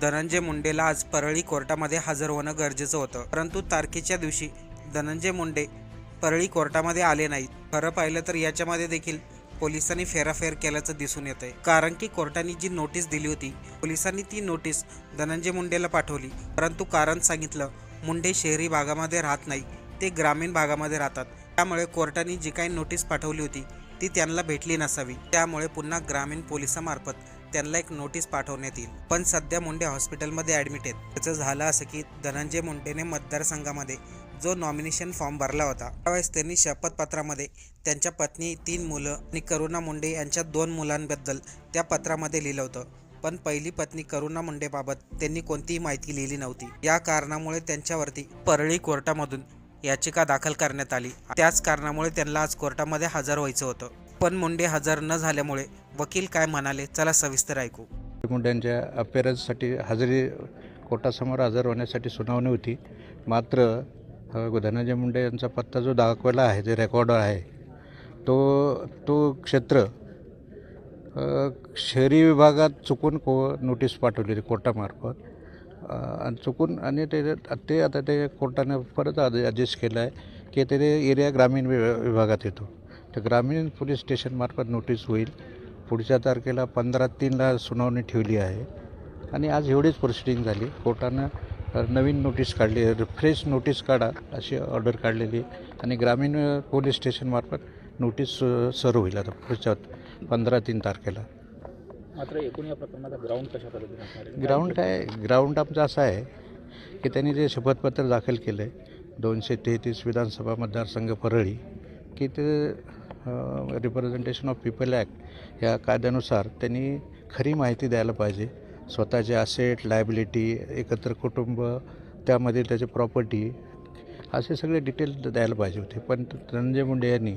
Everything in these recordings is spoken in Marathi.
धनंजय मुंडेला आज परळी कोर्टामध्ये हजर होणं गरजेचं होतं. परंतु तारखेच्या दिवशी धनंजय मुंडे परळी कोर्टामध्ये आले नाहीत. खरं पाहिलं तर याच्यामध्ये देखील पोलिसांनी फेराफेर केल्याचं दिसून येत आहे कारण की कोर्टाने जी नोटीस दिली होती पोलिसांनी ती नोटीस धनंजय मुंडेला पाठवली. परंतु कारण सांगितलं मुंडे शहरी भागामध्ये राहत नाही ते ग्रामीण भागामध्ये राहतात. त्यामुळे कोर्टाने जी काही नोटीस पाठवली होती ती त्यांना भेटली नसावी. त्यामुळे पुन्हा ग्रामीण पोलिसामार्फत त्यांना एक नोटीस पाठवण्यात येईल. पण सध्या मुंडे हॉस्पिटलमध्ये ॲडमिट आहेत. त्याचं झालं असं की धनंजय मुंडेने मतदारसंघामध्ये जो नॉमिनेशन फॉर्म भरला होता त्यावेळेस त्यांनी शपथपत्रामध्ये त्यांच्या पत्नी तीन मुलं आणि करुणा मुंडे यांच्या दोन मुलांबद्दल त्या पत्रामध्ये लिहिलं होतं. पण पहिली पत्नी करुणा मुंडेबाबत त्यांनी कोणतीही माहिती लिहिली नव्हती. या कारणामुळे त्यांच्यावरती परळी कोर्टामधून याचिका दाखल करण्यात आली. त्याच कारणामुळे त्यांना आज कोर्टामध्ये हजर व्हायचं होतं. पण मुंडे हजर न झाल्यामुळे वकील काय म्हणाले चला सविस्तर ऐकू. मुंड्यांच्या अपेरन्ससाठी हजेरी कोर्टासमोर हजर होण्यासाठी सुनावणी होती. मात्र धनंजय मुंडे यांचा पत्ता जो दाखवला आहे जे रेकॉर्ड आहे तो तो क्षेत्र शहरी विभागात चुकून को नोटीस पाठवलेली कोर्टामार्फत. आणि चुकून आणि ते ते आता ते कोर्टाने परत ॲडजस्ट केलं आहे की ते एरिया ग्रामीण विभागात येतो. तर ग्रामीण पोलीस स्टेशनमार्फत नोटीस होईल. पुढच्या तारखेला पंधरा तीनला सुनावणी ठेवली आहे. आणि आज एवढीच प्रोसिडिंग झाली. कोर्टानं नवीन नोटीस काढली. फ्रेश नोटीस काढा अशी ऑर्डर काढलेली. आणि ग्रामीण पोलीस स्टेशनमार्फत नोटीस सर्व होईल आता पुढच्या पंधरा तीन तारखेला. मात्र एकूण या प्रकरणाचा ग्राउंड कशा पद्धतीने? ग्राउंड काय ग्राउंड आमचं असं आहे की त्यांनी जे शपथपत्र दाखल केलं आहे दोनशे तेहतीस विधानसभा मतदारसंघ परळी की ते रिप्रेझेंटेशन ऑफ पीपल ॲक्ट या कायद्यानुसार त्यांनी खरी माहिती द्यायला पाहिजे. स्वतःचे असेट लायबिलिटी एकत्र कुटुंब त्यामध्ये त्याचे प्रॉपर्टी असे सगळे डिटेल द्यायला पाहिजे होते. पण धनंजय मुंडे यांनी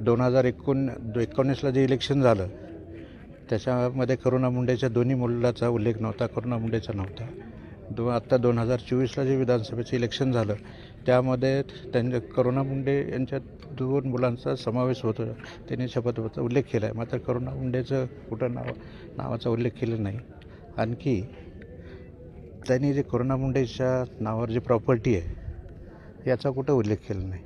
दोन हजार एकोण एकोणीसला जे इलेक्शन झालं त्याच्यामध्ये करुणा मुंडेच्या दोन्ही मुलाचा उल्लेख नव्हता करुणा मुंडेचा नव्हता. दो आत्ता दोन हजार चोवीसला जे विधानसभेचं इलेक्शन झालं त्यामध्ये त्यांच्या करुणा मुंडे यांच्या दोन मुलांचा समावेश होतो त्यांनी शपथपत्र उल्लेख केला आहे मात्र करुणा मुंडेचं कुठं नाव नावाचा उल्लेख केला नाही. आणखी त्यांनी जे करुणा मुंडेच्या नावावर जी प्रॉपर्टी आहे याचा कुठं उल्लेख केला नाही.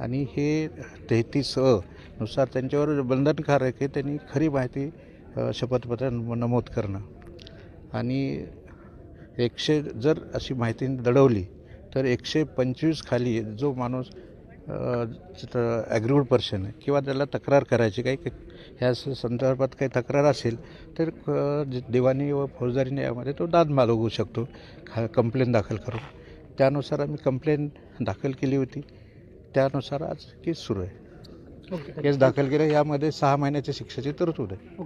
आणि हे तेहतीस अ नुसार त्यांच्यावर बंधनकारक आहे त्यांनी खरी माहिती शपथपत्र नमूद करणं. आणि एकशे जर अशी माहिती दडवली तर एकशे पंचवीस खाली जो माणूस ॲग्रीवूड पर्सन आहे किंवा त्याला तक्रार करायची काही ह्या स- संदर्भात काही तक्रार असेल तर दिवाणी व फौजदारी न्यायामध्ये तो दाद मागवू शकतो कंप्लेन दाखल करून. त्यानुसार आम्ही कंप्लेन दाखल केली होती. त्यानुसार आज केस सुरू आहे. केस दाखल केलं यामध्ये सहा महिन्याच्या शिक्षेची तरतूद आहे.